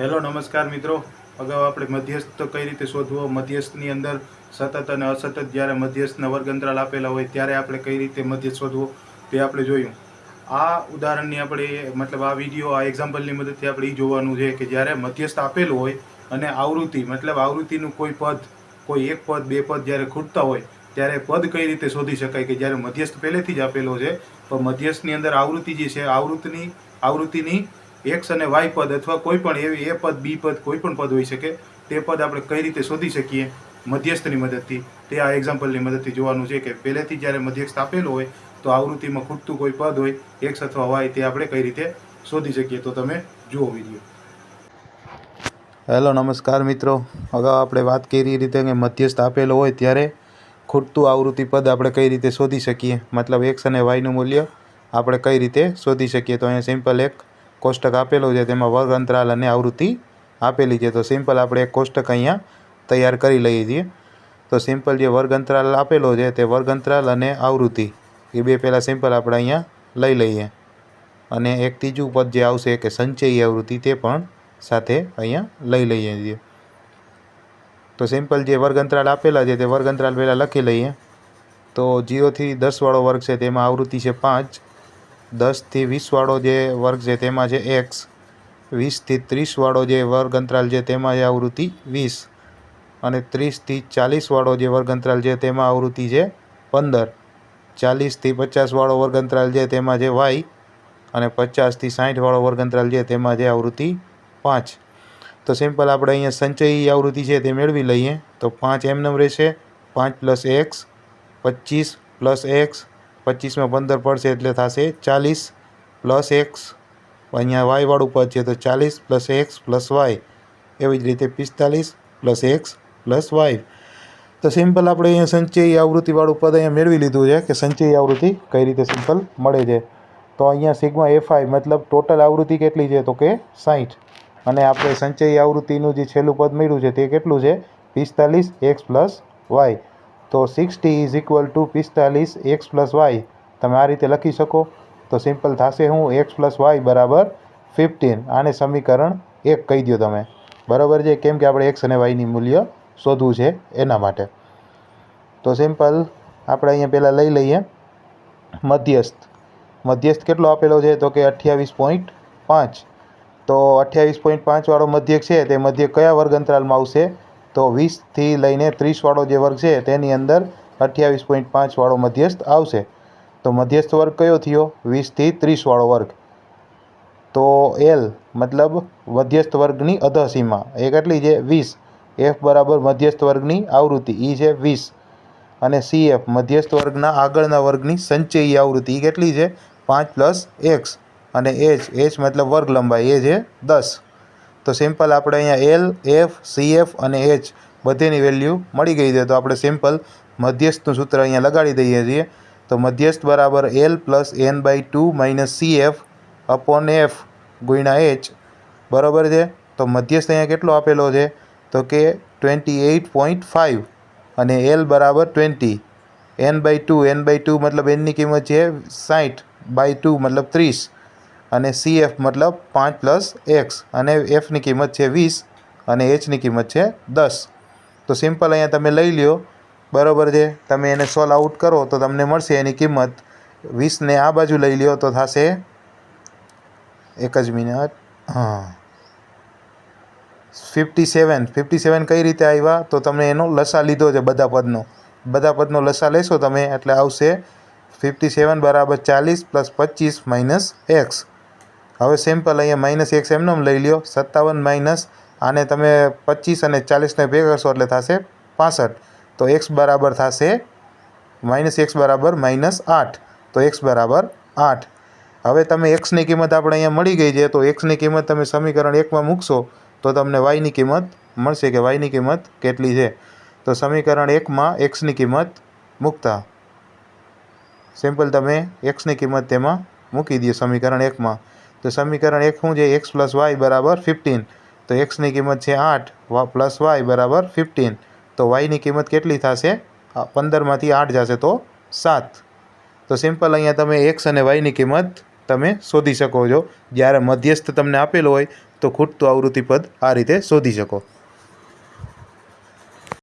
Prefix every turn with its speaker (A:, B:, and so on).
A: Hello, નમસ્કાર મિત્રો. અગાઉ આપણે મધ્યસ્થ કઈ રીતે શોધવો? મધ્યસ્થની અંદર સતત અને અસતત જ્યારે મધ્યસ્થના વર્ગંતરાલ આપેલા હોય ત્યારે આપણે કઈ રીતે મધ્યસ્થ શોધવો તે આપણે જોયું. આ ઉદાહરણની આપણે, મતલબ આ વીડિયો, આ એક્ઝામ્પલની મદદથી આપણે એ જોવાનું છે કે જ્યારે મધ્યસ્થ આપેલું હોય અને આવૃત્તિ, મતલબ આવૃત્તિનું કોઈ પદ, કોઈ એક પદ, બે પદ જ્યારે ખૂટતા હોય ત્યારે પદ કઈ રીતે શોધી શકાય કે જ્યારે મધ્યસ્થ પહેલેથી જ આપેલો છે, તો મધ્યસ્થની અંદર આવૃત્તિ જે છે, આવૃત્તિની આવૃત્તિની એક્સ અને વાય પદ અથવા કોઈ પણ એવી એ પદ, બી પદ, કોઈ પણ પદ હોઈ શકે, તે પદ આપણે કઈ રીતે શોધી શકીએ? મધ્યસ્થની મદદથી. તે આ એક્ઝામ્પલની મદદથી જોવાનું છે કે પહેલેથી જ્યારે મધ્યસ્થ આપેલો હોય, તો આવૃત્તિમાં ખૂટતું કોઈ પદ હોય એક્સ અથવા વાય તે આપણે કઈ રીતે શોધી શકીએ? તો તમે જુઓ વીડિયો. હેલો નમસ્કાર મિત્રો. અગાઉ આપણે વાત કરી રીતે કે મધ્યસ્થ આપેલો હોય, ત્યારે ખૂટતું આવૃત્તિ પદ આપણે કઈ રીતે શોધી શકીએ? મતલબ એક્સ અને વાયનું મૂલ્ય આપણે કઈ રીતે શોધી શકીએ? તો અહીંયા સિમ્પલ એક કોષ્ટક આપેલું છે, તેમાં વર્ગ અંતરાલ અને આવૃત્તિ આપેલી છે. તો સિમ્પલ આપણે એક કોષ્ટક અહીંયા તૈયાર કરી લઈએ છીએ. તો સિમ્પલ જે વર્ગ અંતરાલ આપેલો છે, તે વર્ગ અંતરાલ અને આવૃત્તિ. એ બે પહેલાં સિમ્પલ આપણે અહીંયા લઈ લઈએ. અને એક ત્રીજું પદ જે આવશે, કે સંચયી આવૃત્તિ, તે પણ સાથે અહીંયા લઈ લઈએ છીએ. તો સિમ્પલ જે વર્ગ અંતરાલ આપેલા છે, તે વર્ગ અંતરાલ પહેલાં લખી લઈએ. તો જીરોથી દસવાળો વર્ગ છે, તેમાં આવૃત્તિ છે પાંચ. દસથી વીસવાળો જે વર્ગ છે તેમાં છે એક્સ. વીસથી ત્રીસવાળો જે વર્ગ અંતરાલ છે તેમાં છે આવૃત્તિ વીસ. અને ત્રીસથી ચાલીસવાળો જે વર્ગ અંતરાલ છે તેમાં આવૃત્તિ છે પંદર. ચાલીસથી પચાસવાળો વર્ગ અંતરાલ છે તેમાં છે વાય. અને પચાસથી સાઠવાળો વર્ગ અંતરાલ છે તેમાં છે આવૃત્તિ પાંચ. તો સિમ્પલ આપણે અહીંયા સંચયી આવૃત્તિ છે તે મેળવી લઈએ. તો પાંચ એમનેમ રહેશે. પાંચ પ્લસ એક્સ. પચીસ પ્લસ એક્સ. પચીસમાં પંદર પડશે એટલે થશે ચાલીસ પ્લસ એક્સ. અહીંયા વાયવાળું પદ છે તો ચાલીસ પ્લસ એક્સ પ્લસ વાય. એવી જ રીતે પિસ્તાલીસ પ્લસ એક્સ પ્લસ વાય. તો સિમ્પલ આપણે અહીંયા સંચયી આવૃત્તિવાળું પદ અહીંયા મેળવી લીધું છે કે સંચયી આવૃત્તિ કઈ રીતે સિમ્પલ મળે છે. તો અહીંયા સિગ્મા એફઆઈ મતલબ ટોટલ આવૃત્તિ કેટલી છે તો કે સાઠ અને આપણે સંચયી આવૃત્તિનું જે છેલ્લું પદ મળ્યું છે તે કેટલું છે? પિસ્તાલીસ એક્સ પ્લસ વાય. તો સિક્સટી ઇઝ ઇક્વલ ટુ પિસ્તાલીસ એક્સ પ્લસ વાય તમે આ રીતે લખી શકો. તો સિમ્પલ થશે હું એક્સ પ્લસ વાય બરાબર ફિફ્ટીન આને સમીકરણ એક કહી દો તમે. બરાબર છે? કેમ કે આપણે એક્સ અને વાયની મૂલ્ય શોધવું છે એના માટે. તો સિમ્પલ આપણે અહીંયા પહેલાં લઈ લઈએ. મધ્યસ્થ. મધ્યસ્થ કેટલો આપેલો છે? તો કે અઠ્યાવીસ પોઈન્ટ પાંચ. તો અઠ્યાવીસ પોઈન્ટ પાંચવાળો મધ્યક છે, તે મધ્યક કયા વર્ગ અંતરાલમાં આવશે? તો વીસથી લઈને ત્રીસવાળો જે વર્ગ છે તેની અંદર અઠ્યાવીસ પોઈન્ટ પાંચવાળો મધ્યસ્થ આવશે. તો મધ્યસ્થ વર્ગ કયો થયો? વીસથી ત્રીસવાળો વર્ગ. તો એલ મતલબ મધ્યસ્થ વર્ગની અધસીમા. એ કેટલી છે? વીસ. એફ બરાબર મધ્યસ્થ વર્ગની આવૃત્તિ. એ છે વીસ. અને સી એફ મધ્યસ્થ વર્ગના આગળના વર્ગની સંચયી આવૃત્તિ. એ કેટલી છે? પાંચ પ્લસ એક્સ અને એચ એચ મતલબ વર્ગ લંબાઈ. એ છે દસ. તો સિમ્પલ આપણે અહીંયા એલ એફ સી એફ અને એચ બધીની વેલ્યુ મળી ગઈ છે. તો આપણે સિમ્પલ મધ્યસ્થનું સૂત્ર અહીંયા લગાડી દઈએ છીએ. તો મધ્યસ્થ બરાબર L plus N by two minus C F upon F ગુણ્યા એચ બરાબર છે? તો મધ્યસ્થ અહીંયા કેટલો આપેલો છે? તો કે ટ્વેન્ટી એઇટ પોઈન્ટ ફાઇવ અને એલ બરાબર twenty N by two N by two મતલબ એનની કિંમત છે સાઠ બાય ટુ મતલબ ત્રીસ. અને સી એફ મતલબ પાંચ પ્લસ એક્સ અને એફની કિંમત છે વીસ અને એચની કિંમત છે દસ. તો સિમ્પલ અહીંયા તમે લઈ લ્યો. બરાબર છે? તમે એને સોલ્વ આઉટ કરો તો તમને મળશે એની કિંમત. વીસને આ બાજુ લઈ લ્યો તો થશે એક જ મિનિટ. હા. ફિફ્ટી સેવન ફિફ્ટી સેવન કઈ રીતે આવ્યા? તો તમે એનો લસા લીધો છે બધા પદનો. બધા પદનો લસા લેશો તમે એટલે આવશે ફિફ્ટી સેવન બરાબર ચાલીસ પ્લસ પચીસ માઇનસ એક્સ હવે સિમ્પલ અહીંયા માઇનસ એક્સ એમને લઈ લ્યો. સત્તાવન માઇનસ આને તમે પચીસ અને ચાલીસને ભેગ કરશો એટલે થશે પાસઠ. તો એક્સ બરાબર થશે માઇનસ એક્સ બરાબર માઇનસ આઠ. તો એક્સ બરાબર આઠ. હવે તમે એક્સની કિંમત આપણે અહીંયા મળી ગઈ છે, તો એક્સની કિંમત તમે સમીકરણ એકમાં મૂકશો, તો તમને વાયની કિંમત મળશે કે વાયની કિંમત કેટલી છે? તો સમીકરણ એકમાં એક્સની કિંમત મૂકતા. સિમ્પલ તમે એક્સની કિંમત તેમાં મૂકી દો સમીકરણ એકમાં તો સમીકરણ એક શું છે? એક્સ પ્લસ વાય બરાબર ફિફ્ટીન તો એક્સની કિંમત છે આઠ પ્લસ વાય બરાબર ફિફ્ટીન તો વાયની કિંમત કેટલી થશે? પંદરમાંથી આઠ જશે તો સાત. તો સિમ્પલ અહીંયા તમે એક્સ અને વાયની કિંમત તમે શોધી શકો છો. જ્યારે મધ્યસ્થ તમને આપેલો હોય તો ખૂટતું આવૃત્તિ પદ આ રીતે શોધી શકો.